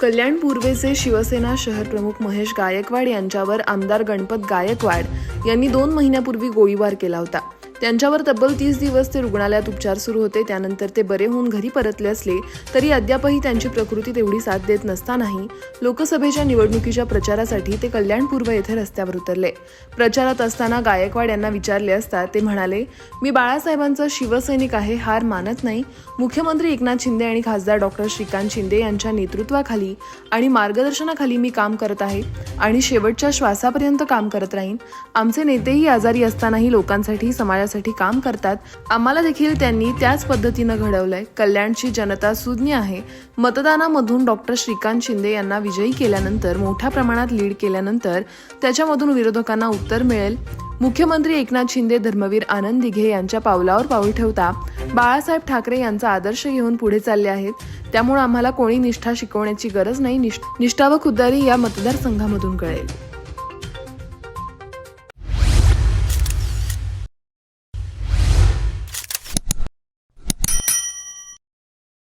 कल्याण पूर्वेचे शिवसेना शहर प्रमुख महेश गायकवाड यांच्यावर आमदार गणपत गायकवाड यांनी दोन महिन्यापूर्वी गोळीबार केला होता. त्यांच्यावर तब्बल तीस दिवस ते रुग्णालयात उपचार सुरू होते. त्यानंतर ते बरे होऊन घरी परतले असले तरी अद्यापही त्यांची प्रकृती तेवढी साथ देत नसतानाही लोकसभेच्या निवडणुकीच्या प्रचारासाठी ते कल्याण पूर्व येथे रस्त्यावर उतरले. प्रचारात असताना गायकवाड यांना विचारले असता ते म्हणाले मी बाळासाहेबांचा शिवसैनिक आहे हार मानत नाही. मुख्यमंत्री एकनाथ शिंदे आणि खासदार डॉक्टर श्रीकांत शिंदे यांच्या नेतृत्वाखाली आणि मार्गदर्शनाखाली मी काम करत आहे आणि शेवटच्या श्वासापर्यंत काम करत राहीन. आमचे नेतेही आजारी असतानाही लोकांसाठी समाजासाठी काम करतात. आम्हाला देखील त्यांनी त्याच पद्धतीनं घडवलंय. कल्याणची जनता सुज्ञ आहे. मतदानामधून डॉक्टर श्रीकांत शिंदे यांना विजयी केल्यानंतर मोठ्या प्रमाणात लीड केल्यानंतर त्याच्यामधून विरोधकांना उत्तर मिळेल. मुख्यमंत्री एकनाथ शिंदे धर्मवीर आनंद दिघे यांच्या पावलावर पाऊल ठेवता बाळासाहेब ठाकरे यांचा आदर्श घेऊन पुढे चालले आहेत. त्यामुळे आम्हाला कोणी निष्ठा शिकवण्याची गरज नाही. निष्ठा व खुद्दारी या मतदारसंघामधून कळेल.